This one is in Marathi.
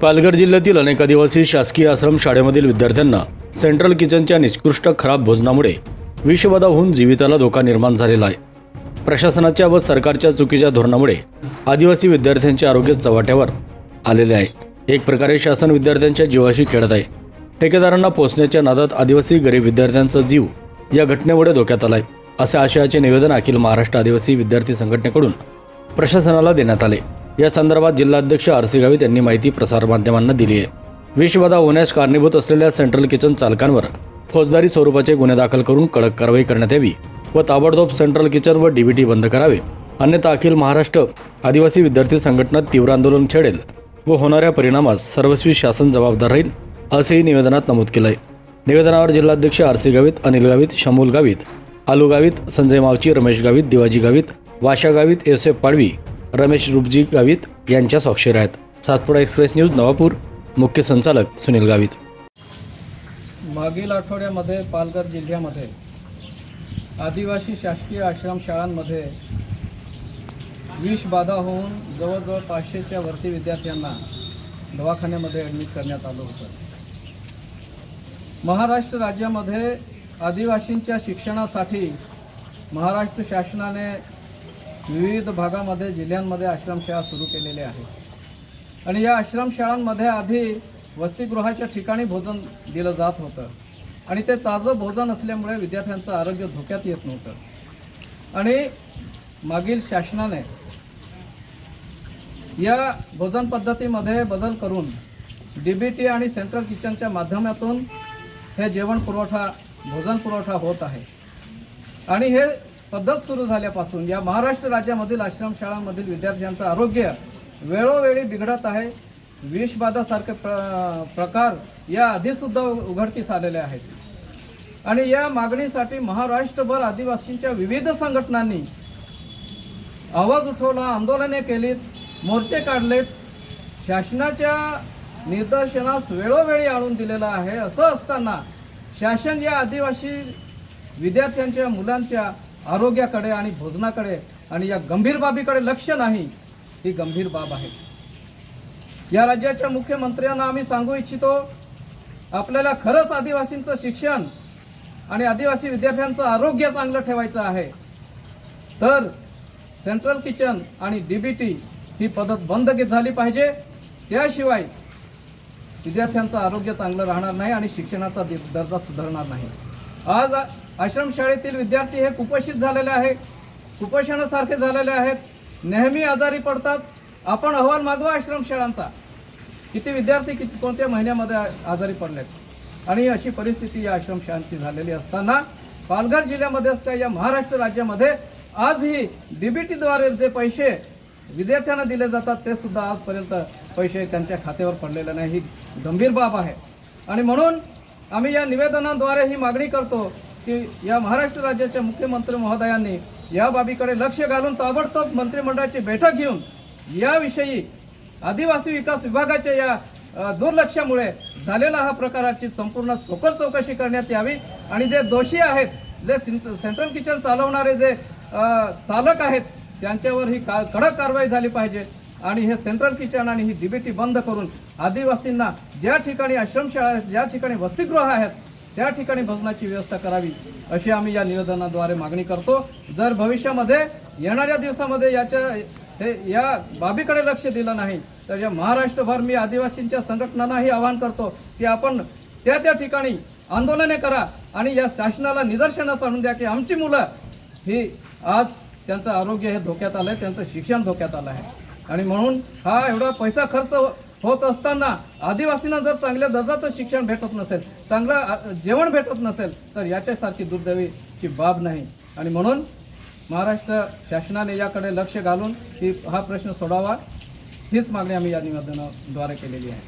पालघर जिल्ह्यातील अनेक आदिवासी शासकीय आश्रम शाळेमधील विद्यार्थ्यांना सेंट्रल किचनच्या निष्कृष्ट खराब भोजनामुळे विषबाधा होऊन जीविताला धोका निर्माण झालेला आहे. प्रशासनाच्या व सरकारच्या चुकीच्या धोरणामुळे आदिवासी विद्यार्थ्यांचे आरोग्य चव्हाट्यावर आलेले आहे. एक प्रकारे शासन विद्यार्थ्यांच्या जीवाशी खेळत आहे. ठेकेदारांना पोचण्याच्या नादात आदिवासी गरीब विद्यार्थ्यांचा जीव या घटनेमुळे धोक्यात आलाय असे आशयाचे निवेदन अखिल महाराष्ट्र आदिवासी विद्यार्थी संघटनेकडून प्रशासनाला देण्यात आले. या संदर्भात जिल्हाध्यक्ष आर सी गावित यांनी माहिती प्रसारमाध्यमांना दिली आहे. विषबाधा होण्यास कारणीभूत असलेल्या सेंट्रल किचन चालकांवर फौजदारी स्वरूपाचे गुन्हे दाखल करून कडक कारवाई करण्यात यावी व ताबडतोब सेंट्रल किचन व डीबीटी बंद करावे. अन्यथा अखिल महाराष्ट्र आदिवासी विद्यार्थी संघटना तीव्र आंदोलन छेडेल व होणाऱ्या परिणामास सर्वस्वी शासन जबाबदार राहील असेही निवेदनात नमूद केलं आहे निवेदनावर जिल्हाध्यक्ष R C Gavit Anil Gavit Shamul Gavit Alu Gavit Sanjay Mavchi Ramesh Gavit Diwaji Gavit Washa Gavit S F Padvi Ramesh Rupji Gavit यांच्या स्वाक्षर आहेत. Satpuda express news Navapur. मुख्य संचालक सुनील गावित. मागील आठवड्यामध्ये पालघर जिल्ह्यामध्ये आदिवासी शासकीय आश्रमशाळांमध्ये विषबाधा होऊन जवळजवळ पाचशेच्या वरती विद्यार्थ्यांना दवाखान्यामध्ये ॲडमिट करण्यात आलं होतं. महाराष्ट्र राज्यामध्ये आदिवासींच्या शिक्षणासाठी महाराष्ट्र शासनाने विविध भागामध्ये जिल्ह्यांमध्ये आश्रमशाळा सुरू केलेल्या आहेत. आणि या आश्रमशाळांमध्ये आधी वसतिगृहाच्या ठिकाणी भोजन दिलं जात होतं. आणि ते ताजं भोजन असल्यामुळे विद्यार्थ्यांचं आरोग्य धोक्यात येत नव्हतं. आणि मागील शासनाने या भोजन पद्धतीमध्ये बदल करून डी बी टी आणि सेंट्रल किचनच्या माध्यमातून हे जेवण पुरवठा भोजन पुरवठा होत आहे. आणि हे पद्धत सुरू झाल्यापासून या महाराष्ट्र राज्यामधील आश्रमशाळांमधील विद्यार्थ्यांचं आरोग्य वेळोवेळी बिघडत आहे. विषबाधासारखे प्र प्रकार या आधीसुद्धा उघडकीस आलेले आहेत. आणि या मागणीसाठी महाराष्ट्रभर आदिवासींच्या विविध संघटनांनी आवाज उठवला आंदोलने केलीत मोर्चे काढलेत. शासनाच्या निदर्शनास वेळोवेळी आणून दिलेलं आहे. असं असताना शासन या आदिवासी विद्यार्थ्यांच्या मुलांच्या आरोग्याकडे आणि भोजनाकडे आणि या गंभीर बाबीकडे लक्ष नाही ही गंभीर बाब आहे. या राज्याच्या मुख्यमंत्र्यांना आम्ही सांगू इच्छितो आपल्याला खरंच आदिवासींचं शिक्षण आणि आदिवासी विद्यार्थ्यांचं आरोग्य चांगलं ठेवायचं आहे. तर सेंट्रल किचन आणि डी बी टी ही पद्धत बंद झाली पाहिजे. त्याशिवाय विद्यार्थ्यांचं आरोग्य चांगलं राहणार नाही आणि शिक्षणाचा दर्जा सुधारणार नाही. आज आश्रमशाळेतील विद्यार्थी हे कुपोषित झालेले आहे कुपोषणासारखे झालेले आहेत. नेहमी आजारी पडतात. आपण अहवाल मागवा आश्रमशाळांचा किती विद्यार्थी किती कोणत्या महिन्यामध्ये आजारी पडलेत? आणि अशी परिस्थिती या आश्रमशाळांची झालेली असताना पालघर जिल्ह्यामध्येच काय या महाराष्ट्र राज्यामध्ये आजही डीबीटीद्वारे जे पैसे विद्यार्थ्यांना दिले जातात ते सुद्धा आजपर्यंत पैसे त्यांच्या खात्यावर पडलेले नाही. ही गंभीर बाब आहे. आणि म्हणून आम्ही या निवेदनाद्वारे ही मागणी करतो की या महाराष्ट्र राज्याच्या मुख्यमंत्री महोदयांनी या बाबीकडे लक्ष घालून ताबडतोब मंत्रिमंडळाची बैठक घेऊन याविषयी आदिवासी विकास विभागाच्या या दुर्लक्षामुळे झालेला हा प्रकाराची संपूर्ण सखोल चौकशी करण्यात यावी. आणि जे दोषी आहेत जे सेंट्रल किचन चालवणारे जे चालक आहेत त्यांच्यावर ही का कडक कारवाई झाली पाहिजे. आणि हे सेंट्रल किचन आणि ही डीबीटी बंद करून आदिवासींना ज्या ठिकाणी आश्रमशाळा आहेत ज्या ठिकाणी वसतिगृह आहेत त्या ठिकाणी भोजनाची व्यवस्था करावी अशी आम्ही या निवेदनाद्वारे मागणी करतो. जर भविष्यामध्ये येणाऱ्या दिवसामध्ये याच्या हे या बाबीकडे लक्ष दिलं नाही तर या महाराष्ट्रभर मी आदिवासींच्या संघटनांनाही आवाहन करतो की आपण त्या त्या ठिकाणी आंदोलने करा आणि या शासनाला निदर्शनास आणून द्या की आमची मुलं ही आज त्यांचं आरोग्य हे धोक्यात आलं आहे त्यांचं शिक्षण धोक्यात आलं आहे आणि म्हणून हा एवढा पैसा खर्च होत असताना आदिवासींना जर चांगल्या दर्जाचं शिक्षण भेटत नसेल चांगलं जेवण भेटत नसेल तर याच्यासारखी दुर्दैवीची बाब नाही. आणि म्हणून महाराष्ट्र शासनाने याकडे लक्ष घालून ही हा प्रश्न सोडावा. हीच मागणी आम्ही या निवेदनाद्वारे केलेली आहे.